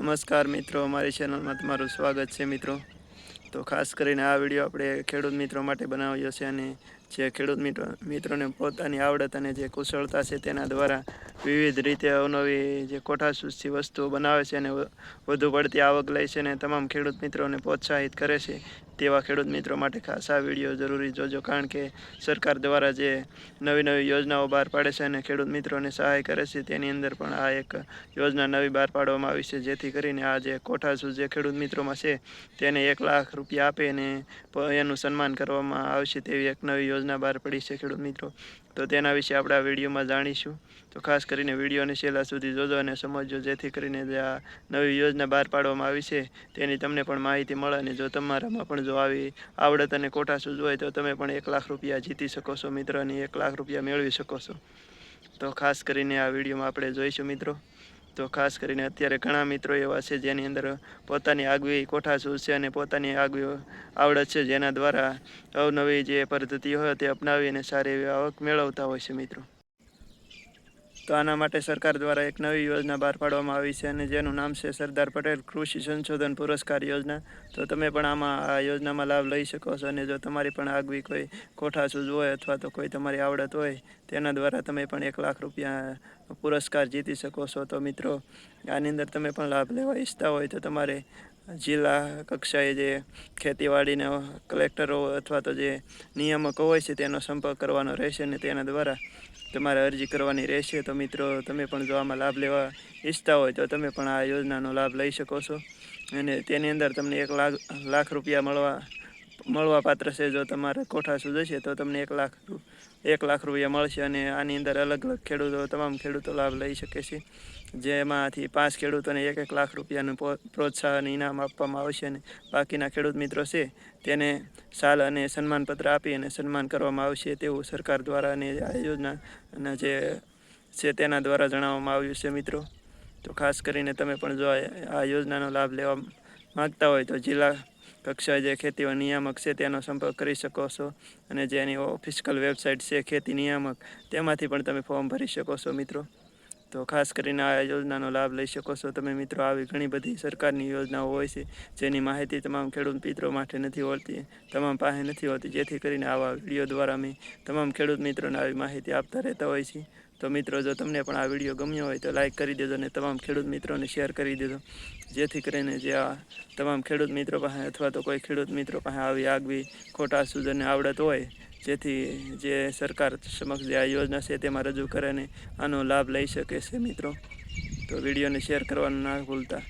નમસ્કાર મિત્રો, અમારી ચેનલમાં તમારું સ્વાગત છે મિત્રો. તો ખાસ કરીને આ વીડિયો આપણે ખેડૂત મિત્રો માટે બનાવ્યો છે અને જે ખેડૂત મિત્રો મિત્રોને પોતાની આવડત અને જે કુશળતા છે તેના દ્વારા વિવિધ રીતે અવનવી જે કોઠાસૂસથી વસ્તુઓ બનાવે છે અને વધુ પડતી આવક લે છે અને તમામ ખેડૂત મિત્રોને પ્રોત્સાહિત કરે છે. તેવા ખેડૂત મિત્રો માટે ખાસ આ વીડિયો જરૂરી જોજો કારણ કે સરકાર દ્વારા જે નવી નવી યોજનાઓ બહાર પાડે છે અને ખેડૂત મિત્રોને સહાય કરે છે તેની અંદર પણ આ એક યોજના નવી બહાર પાડવામાં આવી છે. જેથી કરીને આ જે કોઠાસૂસ જે ખેડૂત મિત્રોમાં છે તેને એક લાખ રૂપિયા આપે અને એનું સન્માન કરવામાં આવશે તેવી એક નવી યોજના બહાર પડી છે ખેડૂત મિત્રો. તો તેના વિશે આપણે આ વિડીયોમાં જાણીશું. તો ખાસ કરીને વિડીયોને છેલ્લા સુધી જોજો અને સમજજો, જેથી કરીને જે આ નવી યોજના બહાર પાડવામાં આવી છે, તેની તમને પણ માહિતી મળે અને જો તમારામાં પણ જો આવી આવડત અને કોઠાસૂઝ હોય તો તમે પણ એક લાખ રૂપિયા જીતી શકો છો મિત્ર એક લાખ રૂપિયા મેળવી શકો છો. તો ખાસ કરીને આ વિડીયોમાં આપણે જોઈશું મિત્રો. તો ખાસ કરીને અત્યારે ઘણા મિત્રો એવા છે જેની અંદર પોતાની આગવી કોઠાસૂર છે અને પોતાની આગવી આવડત છે જેના દ્વારા અવનવી જે પદ્ધતિ હોય તે અપનાવી અને સારી એવી આવક મેળવતા હોય છે મિત્રો. તો આના માટે સરકાર દ્વારા એક નવી યોજના બહાર પાડવામાં આવી છે અને જેનું નામ છે સરદાર પટેલ કૃષિ સંશોધન પુરસ્કાર યોજના. તો તમે પણ આમાં આ યોજનામાં લાભ લઈ શકો છો અને જો તમારી પણ આગવી કોઈ કોઠાસૂઝ હોય અથવા તો કોઈ તમારી આવડત હોય, તેના દ્વારા તમે પણ એક લાખ રૂપિયા પુરસ્કાર જીતી શકો છો. તો મિત્રો, આની અંદર તમે પણ લાભ લેવા ઈચ્છતા હોય તો તમારે જિલ્લા કક્ષાએ જે ખેતીવાડીના કલેક્ટરો અથવા તો જે નિયામકો હોય છે, તેનો સંપર્ક કરવાનો રહેશે અને તેના દ્વારા તમારે અરજી કરવાની રહેશે. તો મિત્રો, તમે પણ જો આમાં લાભ લેવા ઈચ્છતા હોય, તો તમે પણ આ યોજનાનો લાભ લઈ શકો છો. અને તેની અંદર તમને એક લાખ લાખ રૂપિયા મળવા મળવા પાત્ર છે જો તમારે કોઠાસૂઝ હશે તો તમને એક લાખ એક લાખ રૂપિયા મળશે અને આની અંદર અલગ અલગ ખેડૂતો, તમામ ખેડૂતો લાભ લઈ શકે છે. જેમાંથી પાંચ ખેડૂતોને એક એક લાખ રૂપિયાનું પ્રોત્સાહન ઇનામ આપવામાં આવશે અને બાકીના ખેડૂત મિત્રો છે, તેને સાલ અને સન્માનપત્ર આપી અને સન્માન કરવામાં આવશે તેવું સરકાર દ્વારા અને આ યોજનાના જે છે તેના દ્વારા જણાવવામાં આવ્યું છે મિત્રો. તો ખાસ કરીને તમે પણ જો આ યોજનાનો લાભ લેવા માગતા હોય તો જિલ્લા કક્ષાએ જે ખેતી નિયામક છે તેનો સંપર્ક કરી શકો છો. અને જેની ઓફિશિયલ વેબસાઇટ છે ખેતી નિયામક, તેમાંથી પણ તમે ફોર્મ ભરી શકો છો મિત્રો. તો ખાસ કરીને આ યોજનાનો લાભ લઈ શકો છો. તમે મિત્રો, આવી ઘણી બધી સરકારની યોજનાઓ હોય છે, જેની માહિતી તમામ ખેડૂત મિત્રો માટે નથી હોતી, તમામ પાસે નથી હોતી. જેથી કરીને આવા વીડિયો દ્વારા અમે તમામ ખેડૂત મિત્રોને આવી માહિતી આપતા રહેતા હોય છે. તો મિત્રો, જો તમને પણ આ વીડિયો ગમ્યો હોય તો લાઇક કરી દેજો અને તમામ ખેડૂત મિત્રોને શેર કરી દેજો. જેથી કરીને જે આ તમામ ખેડૂત મિત્રો પાસે અથવા તો કોઈ ખેડૂત મિત્રો પાસે આવી આગવી ખોટા સૂઝને આવડત હોય જેથી જે સરકાર સમક્ષ જે આ યોજના છે તેમાં રજૂ કરે અને આનો લાભ લઈ શકે છે મિત્રો. તો વિડીયોને શેર કરવાનું ના ભૂલતા.